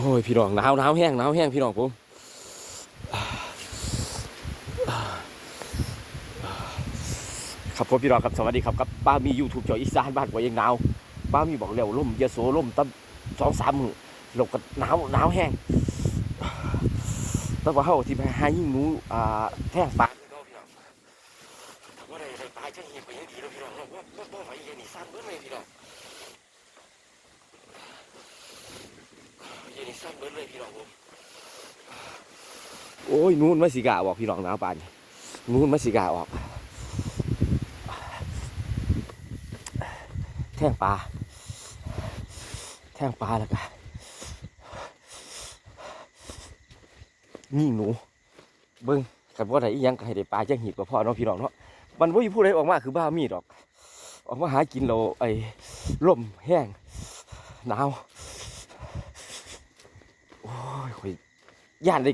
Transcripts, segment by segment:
โอ้ยพี่น้องหนาวหนาวแห้งหนาวแห้งพี่น้องผมครับผมพี่น้องครับสวัสดีครับกับป้ามียูทูบจอยอีสานบ้านกว่ายังหนาวป้ามีบอกแล้วล่มเยโสล่มตั้งสองสามมือหลบกันหนาวหนาวแห้งแล้วว่าเฮาที่ไปหายิ่งหนูอ่าแท่งปลาพี่น้องพี่น้องว่าได้ได้ปลาจังเห็นไปยังดีแล้วพี่น้องว่าว่าว่าไหวเย็นนี่สั้นเบิดเลยพี่น้อง เย็นนี่ สั้นเบิดเลยพี่น้องผมโอ้ยนู่นไมาสิกาออกพี่น้องหนาวปานนี้นู่นไมาสิกาออก แท่งปลาแท่งปลาแล้วก็นี่หนู เบิ้งกันว่าไหนยังให้ได้ปลาจังหีบกับพ่อเน้องพี่น้องเนาะมันว่าอยู่ผู้ใดออกมาคือบ้ามีดอก ออกมาหากินเราไอ้ล่มแห้งหนาว ยข่อยย่านได้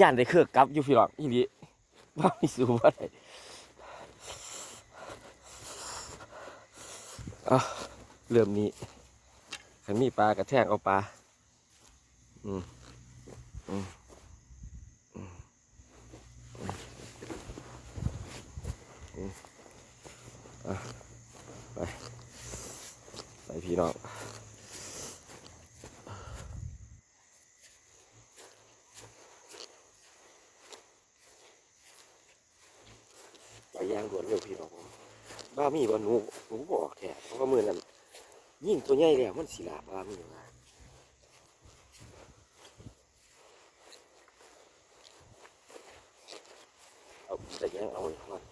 ย่านได้เครือกกลับอยู่พี่น้องอีหลีว่ามีสูว่าได้อะเริ่มนี้ขันมีปลากระแทกเอาปลา อืมอืมอืมอืมอะไป ไปพี่น้อง ย่างด่วนเร็วพี่น้องผมบ้ามีบ่หนูหนูบอกแท้เพราะว่ามือนั้นยิ่งตัวใหญ่แล้วมันสีลาบ้ามีมาเอาแต่ยังเอาเลยก่อน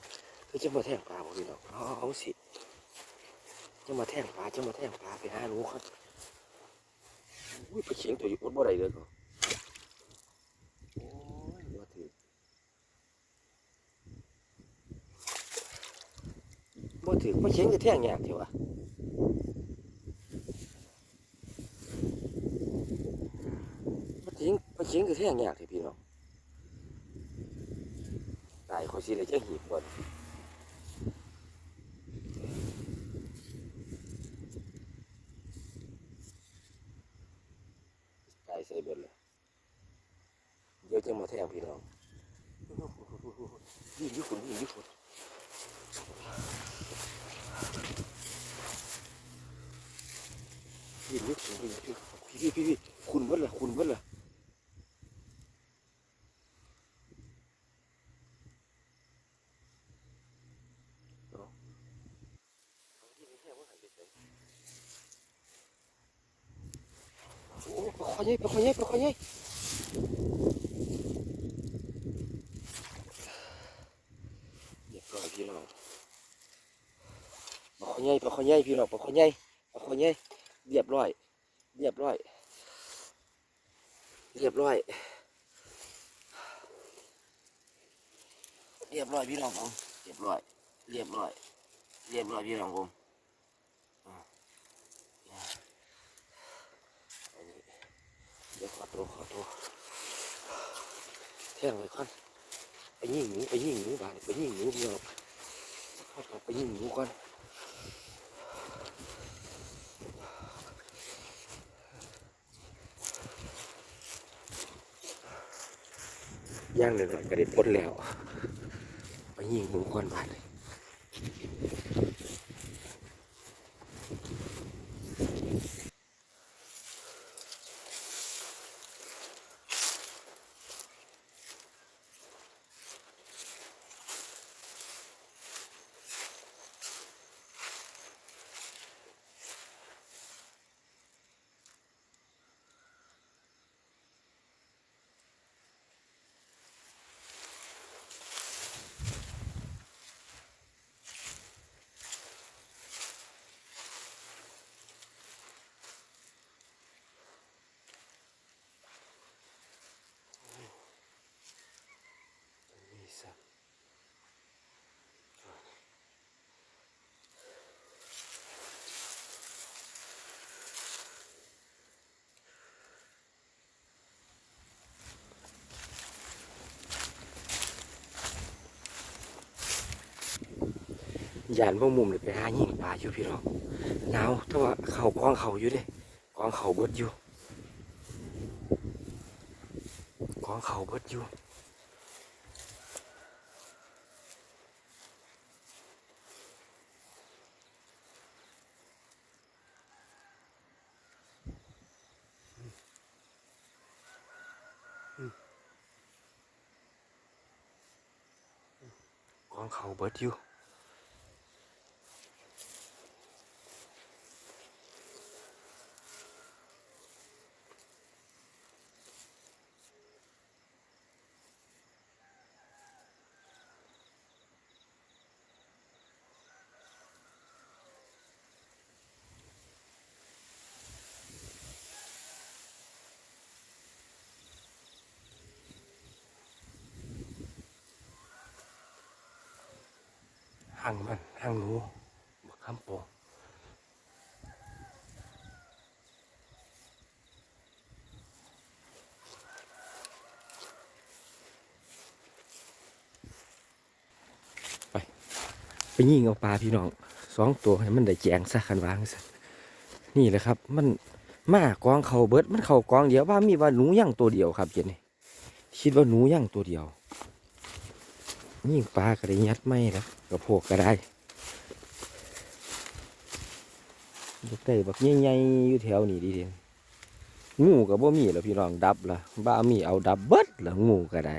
คือจะมาแทงปลาบ่พี่น้องเอาเอาสิจะมาแทงปลาจะมาแทงปลาไปหาหนูครับอุ้ยไปเชียงตัวอยู่อดบ่ได้เลยก็โอ้ยบ่ถือ บ่ถือบ่เชียงจะแท่งยากเถอะวะบ่เชียงบ่เชียงจะแท่งยากเถอะพี่น้องตายเขาสิได้จังหีบบ่ตายใส่เบิดเลยเดี๋ยวจะมาแท่งพี่น้องยิงยุ่ฝุ่นอยุ่คน พี่ลึกถึงพี่พี่พี่พี่คุณเบิ้ลละคุณเบิ้ลละโอ้ปลาคอใหญ่ปลาคอใหญ่ปลาคอใหญ่เรียบร้อยพี่น้องปลาคอใหญ่ปลาคอใหญ่พี่น้อ งปลาคอใหญ่ปลาคอใหญ่เรียบร้อย เรียบร้อย เรียบร้อย เรียบร้อยพี่น้องผมเรียบร้อย เรียบร้อย เรียบร้อยพี่น้องผมอ่าอันนี้เดี๋ยวข อตัวขอตัวแท่งเลยก่อนไปยิงหนูไปยิงหนูบ้านไปยิงหนูพี่น้องขอตัวไปยิงหนูก่อนย่างเลยหน่อยก็ได้พ้นแล้ว ไปยิงหมูก่อนบ้าดเลย ยานพวกมุมเลยไปหายิงปลาอยู่พี่น้องหนาวแต่ว่าเขากองเขาอยู่เด้กองเขาเบิดอยู่ของเขาเบิดอยู่ของเขาเบิดอยู่ ห่างมันห่างหนูบักคำโปงไป ไปยิงเอาปลาพี่น้องสองตัวให้มันได้แจงซะคันวางซะนี่แหละครับ มันมากองเขาเบิดมันเขากองเดียวว่ามีว่าหนูย่างตัวเดียวครับเจนี่คิดว่าหนูย่างตัวเดียวยิงปลาก็ได้ยัดไม่แล้ว กระโพกก็ได้ลูกไก่บักใหญ่ๆอยู่แถวนี้ดีเด่นงูกับบ่มีแล้วพี่น้องดับละบ้ามีเอาดับเบิดละงูก็ได้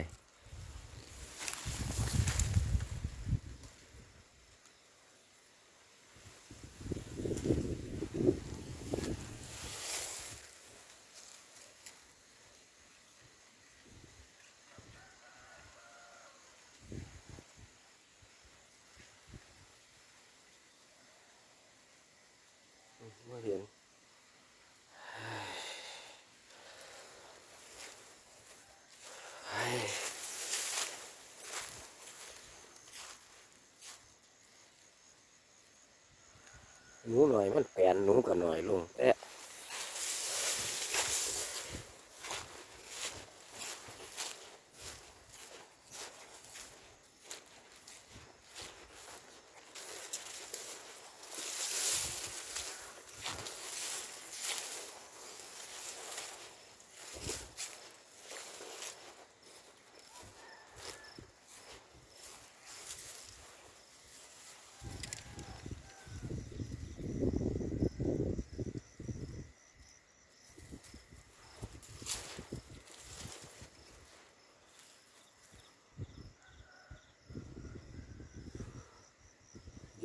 ไม่เห็นเฮ้ยหนูหน่อยมันแปลนหนูก็หน่อยลงแต่เ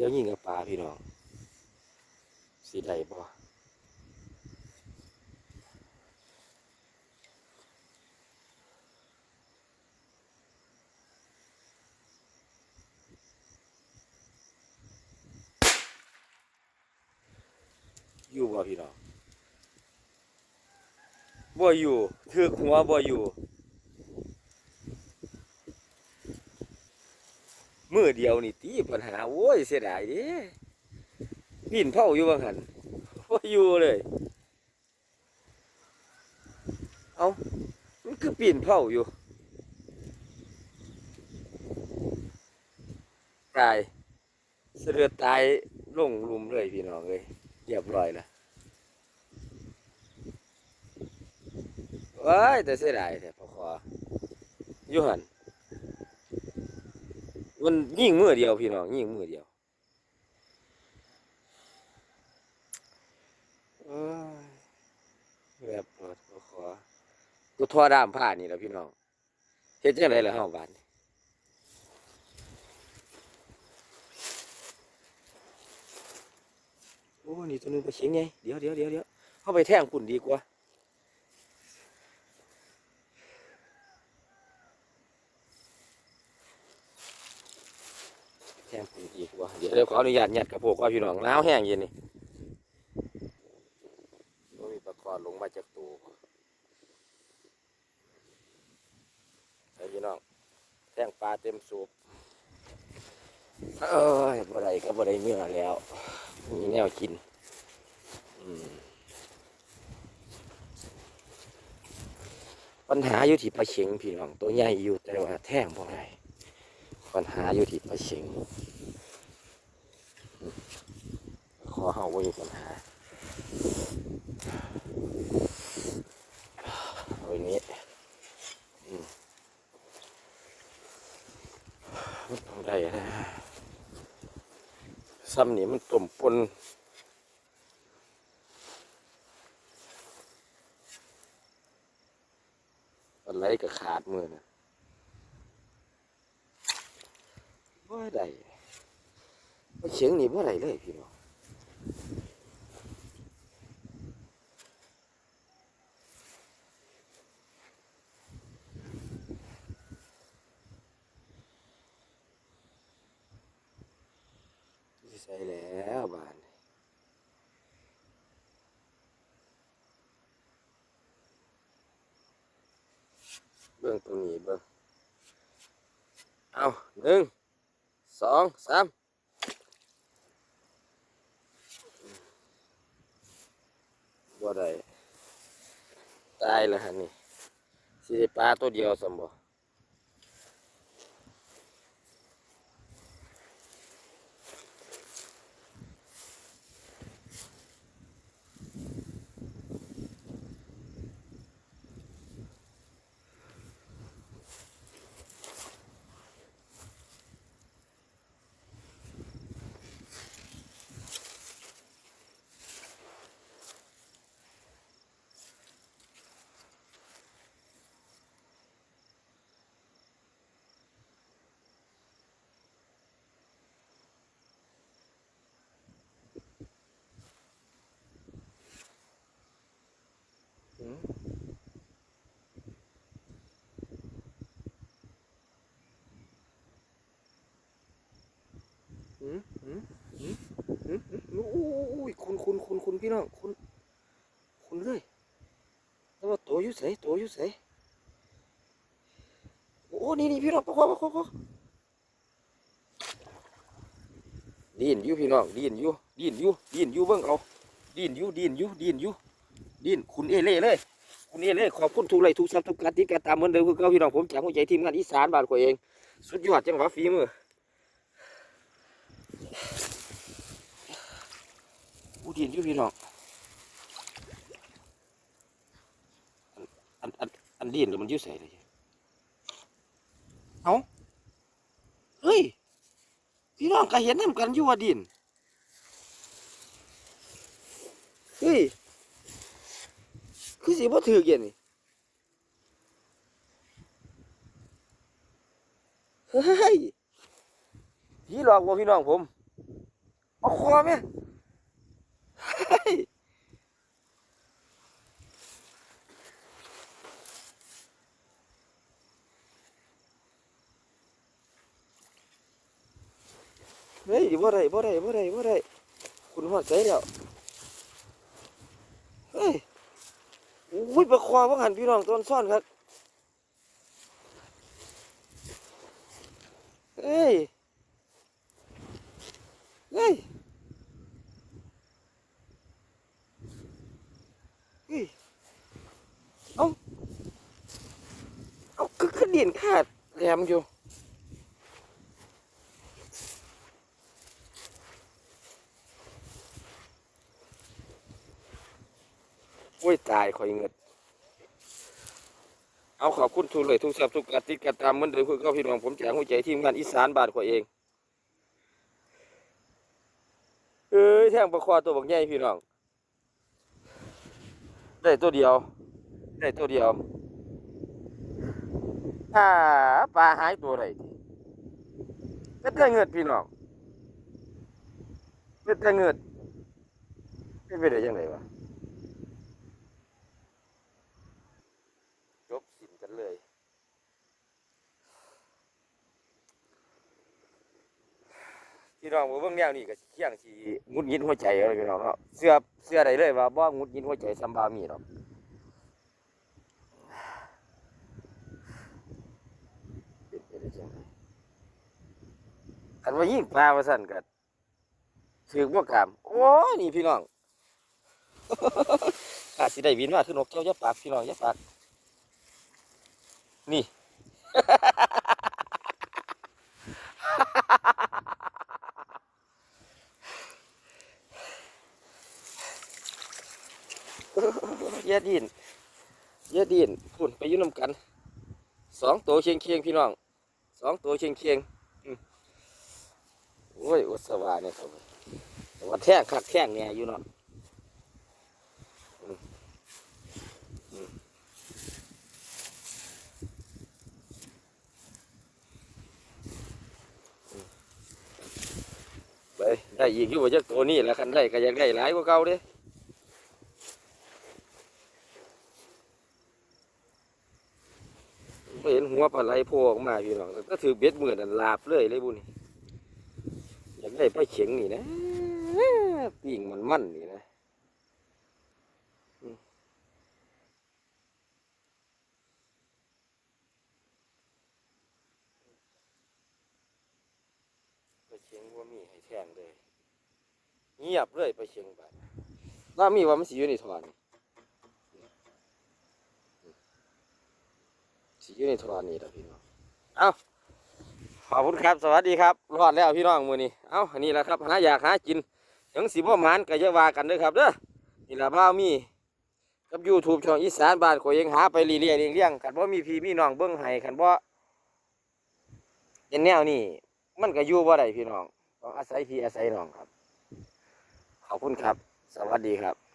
ดี๋ยวยิงกับปลาพี่น้องสีได้บ่อยู่บ่พี่น้องบ่อยู่ถือหัวบ่อยู่ มือเดียวนี่ตีปัญหาโอ้ยเสียดายดิปิ่นเผาอยู่บางหันว่าอยู่เลย เอามันคือปีนเผาอยู่ตายเสือตายลงลุมเลยพี่น้องเลยเรียบร้อยละว้ายแต่เสียดายแต่พอขออยู่หัน มันยิ่งมือเดียวพี่น้องยิ่งมือเดียวแบบปวดหัวคอกูทอดามผ้านี่แหละพี่น้องเฮ็ดจังไดล่ะเฮาบาดนี้โอ้นี่ตัวนึงไปเฉียงไงเดี๋ยวเดี๋ยวเดี๋ยวเดี๋ยวเข้าไปแท่งปุ่นดีกว่า แท่งปุ่น เดี๋ยวเดี๋ยวขออนุญาตยัดกระโปงว่าพี่น้องหนาวแห้งเย็นนี่บ่มีปลากรลงมาจากตู้ไอ้พี่น้องแท่งปลาเต็มสูบเอ้ยบ่ได้ก็บ่ได้เมื่อแล้ว มีแนวกิน อืมปัญหาอยู่ที่ปลาเข็งพี่น้องตัวใหญ่อยู่แต่ว่าแท่งบ่ได้ปัญหาอยู่ที่ปลาเข็ง อเห่าว่ามีปันฮะเอาอย่างนี้มันต้องได้นะซ้ำนี่มันตุ่มปนอะไรก็ขาดมือนะว่าได้เฉียงนี่ว่าไรเลยพี่น้อง บื้องตรงนี้เบื้องเอาหนึ่งสองสามบ่ได้ตายแล้วฮะนี่สิปลาตัวเดียวสมบ่ อืมอืมอืมอืมอืมอุ้ยคุณคุณคุณคุณพี่น้องคุณคุณเลยแต่ว่าตัวอยู่ใสตัวอยู่ใสโอ้นี่นี่พี่น้องประคองประคองประคองดินอยู่พี่น้องดินอยู่ดินอยู่ดินอยู่เบิ่งเอาดินอยู่ดินอยู่ดินอยู่ดินคุณเอเล่เลยคุณเอเล่ขอบคุณทุกไลทุกซับทุกการติดการตามเหมือนเดิมคือเก่าพี่น้องผมจากหัวใจทีมงานอีสานบ้านข่อยเอง สุดยอดจังหวะฝีมือ ดินอยู่พี่น้องอันอันอันดินเดี๋ยวมันยุ่ใส่เลยเอาเฮ้ย พี่น้องก็เห็นน้ำกันอยู่ว่าดินเฮ้ย คือสิบ่ถือเย็นนี่เฮ้ยพี่หลอกบ่พี่น้องผมเอาคอแม่ เฮ้ยเฮ้ยบ่ได้บ่ได้บ่ได้บ่ได้คุณหอดใจแล้วเฮ้ยอุ้ยปลาควาว่าหันพี่น้องตอนซ่อนครับเฮ้ย เฮ้ย เฮ้ย เอาเอาคือคือดินขาดแหลมอยู่ โคอยเงินเอาขอบคุณทุกเลยทุกสับทุกกติการตามเหมือนเดิมคือเก็พี่น้องผมจากหัวใจทีมงานอีสานบานข่อยเองเอ้ยแท่งประคอตัวบักใหญ่พี่น้อง ได้ตัวเดียว ได้ตัวเดียวอ่าปลาหายตัวไหนเป็นแต่เงิดพี่น้องเป็นแต่เงิดเป็นไปได้ยังไงวะ จบสิ้นกันเลย พี่น้องบ่เบิ่งแนวนี้ก็เที่ยงสิงุดหงิดหัวใจเลยพี่น้องเนาะเสื้อเสื้อใดเลยว่าบ่งุดหงิดหัวใจซัมบามีหรอกเป็นไปได้จังไดคันว่ายิงปลาว่าซั่นก็ถือบ่กามโอ้ยนี่พี่น้องอาจสิได้วินมาคือนกเจ้าอย่าปากพี่น้องอย่าปากนี่ อย่าดินอย่าดินพุ่นไปยุ่นำกันสองตัวเชียงเคียงพี่น้องสองตัวเชียงเคียงโอ้ยอุสวาเนี่ยครับว่าแท่งคักแท่งเนี่ยอยู่เนาะไปได้อีกอยู่ว่าจะตัวนี้แหละคันได้ก็อยากได้หลายกว่าเก่าเด้ไม่ เห็นหัวปลาไหลโผล่ออกมาพี่น้องก็ถือเบ็ดเหมือนันลาบเลยเลยบุนี่อยากได้ปลาเข็งนี่นะปิ่งมันมั่นนี่นะปลาเข็งว่ามีให้แทงเลยเงียบเลยปลาเข็งไปว่ามีว่ามันสิอยู่ในถอน สิอยู่ในถอนนี่แหละพี่น้องเอ้าขอบคุณครับ สวัสดีครับรอดแล้วพี่น้องมือนี้เอ้าอันนี้แหละครับหาอยากหากินยังสิบ่หมานก็จะว่ากันด้อครับเด้อนี่ละบ้ามีกับ YouTube ช่องอีสานบ้านข่อยเองหาไปเรียๆเลี้ยงๆกันบ่มีพี่มีน้องเบิ่งให้กันบ่เป็นแนวนี้มันก็อยู่บ่ได้พี่น้องต้องอาศัยพี่อาศัยน้องครับ ขอบคุณครับ สวัสดีครับ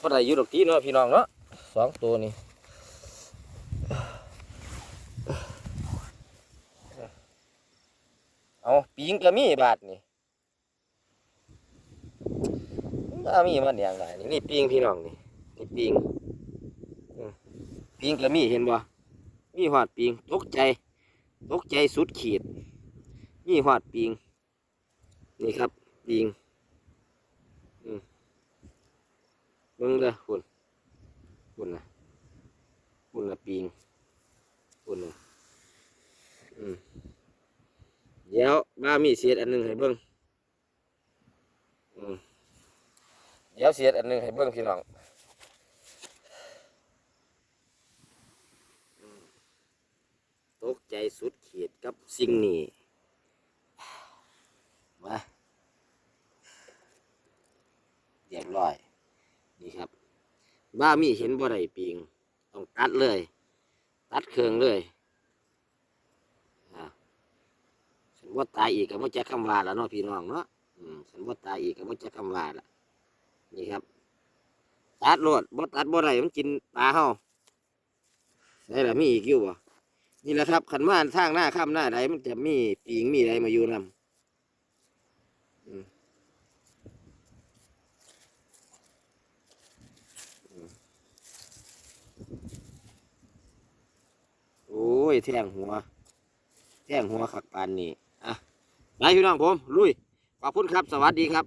พอได้อยู่ดอกตีเนาะพี่น้องเนาะสองตัวนี่เอาปิงก็มีบาทนี่ก็มีมันอย่างไรนี่นี่ปิงพี่น้องนี่นี่ปิงปิงก็มีเห็นบ่มีหอดปิงตกใจตกใจสุดขีด มีหอดปิง นี่ครับปิง เบิ่งเด้อคุณคุณนะคุณนะปิงคุณนะอืมเดี๋ยวบ้ามีเศษอันหนึ่งให้เบิ่งอืมเดี๋ยวเศษอันหนึ่งให้เบิ่งพี่น้องตกใจสุดขีดกับสิ่งนี้มาเรียบร้อย นี่ครับ บ้ามีเห็นบ่ได้ปิงต้องตัดเลย ตัดเครื่องเลยฉันว่าตายอีกก็บ่จะคำว่าแล้วเนาะพี่น้องเนาะอืมฉันว่าตายอีกก็บ่จะคำว่าละนี่ครับ ตัดโลดบ่ตัดบ่ได้มันกินปลาเฮาใช่ละมีอีกอยู่บ่นี่แหละครับขันมาทางหน้าข้ามหน้าใดมันจะมีปิงมีอะไรมาอยู่นำ อ้ยแทงหัว แทงหัวขักปานนี่อะไปพี่น้องผมลุยขอบคุณครับ สวัสดีครับ